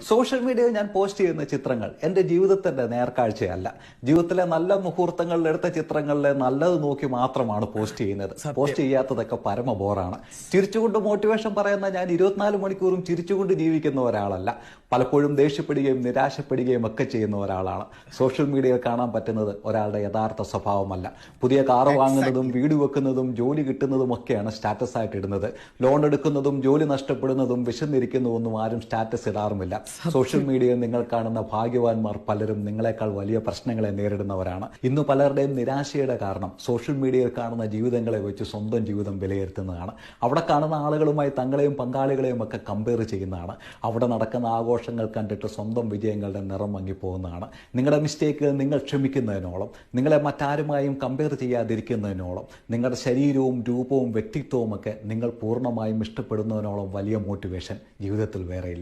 Social മീഡിയയിൽ ഞാൻ post ചെയ്യുന്ന ചിത്രങ്ങൾ എന്റെ ജീവിതത്തിന്റെ നേർക്കാഴ്ചയല്ല. ജീവിതത്തിലെ നല്ല മുഹൂർത്തങ്ങളിൽ എടുത്ത ചിത്രങ്ങളിലെ നല്ലത് നോക്കി മാത്രമാണ് പോസ്റ്റ് ചെയ്യുന്നത്. പോസ്റ്റ് ചെയ്യാത്തതൊക്കെ പരമ ബോറാണ്. ചിരിച്ചുകൊണ്ട് മോട്ടിവേഷൻ പറയുന്ന ഞാൻ ഇരുപത്തിനാല് മണിക്കൂറും ചിരിച്ചുകൊണ്ട് ജീവിക്കുന്ന ഒരാളല്ല. പലപ്പോഴും ദേഷ്യപ്പെടുകയും നിരാശപ്പെടുകയും ഒക്കെ ചെയ്യുന്ന ഒരാളാണ്. സോഷ്യൽ മീഡിയയിൽ കാണാൻ പറ്റുന്നത് ഒരാളുടെ യഥാർത്ഥ സ്വഭാവമല്ല. പുതിയ കാറ് വാങ്ങുന്നതും വീട് വെക്കുന്നതും ജോലി കിട്ടുന്നതും ഒക്കെയാണ് സ്റ്റാറ്റസ് ആയിട്ട് ഇടുന്നത്. ലോൺ എടുക്കുന്നതും ജോലി നഷ്ടപ്പെടുന്നതും വിശന്നിരിക്കുന്നതൊന്നും ആരും സ്റ്റാറ്റസ് ഇടാറുമില്ല. സോഷ്യൽ മീഡിയയിൽ നിങ്ങൾ കാണുന്ന ഭാഗ്യവാന്മാർ പലരും നിങ്ങളെക്കാൾ വലിയ പ്രശ്നങ്ങളെ നേരിടുന്നവരാണ്. ഇന്ന് പലരുടെയും നിരാശയുടെ കാരണം സോഷ്യൽ മീഡിയയിൽ കാണുന്ന ജീവിതങ്ങളെ വെച്ച് സ്വന്തം ജീവിതം വിലയിരുത്തുന്നതാണ്. അവിടെ കാണുന്ന ആളുകളുമായി തങ്ങളെയും പങ്കാളികളെയും ഒക്കെ കമ്പയർ ചെയ്യുന്നതാണ്. അവിടെ നടക്കുന്ന ആഘോഷങ്ങൾ കണ്ടിട്ട് സ്വന്തം വിജയങ്ങളുടെ നിറം മങ്ങിപ്പോകുന്നതാണ്. നിങ്ങളുടെ മിസ്റ്റേക്ക് നിങ്ങൾ ക്ഷമിക്കുന്നതിനോളം നിങ്ങളെ മറ്റാരുമായും കമ്പയർ ചെയ്യാതിരിക്കുന്നതിനോളം നിങ്ങളുടെ ശരീരവും രൂപവും വ്യക്തിത്വവും ഒക്കെ നിങ്ങൾ പൂർണമായും ഇഷ്ടപ്പെടുന്നതിനോളം വലിയ മോട്ടിവേഷൻ ജീവിതത്തിൽ വേറെയില്ല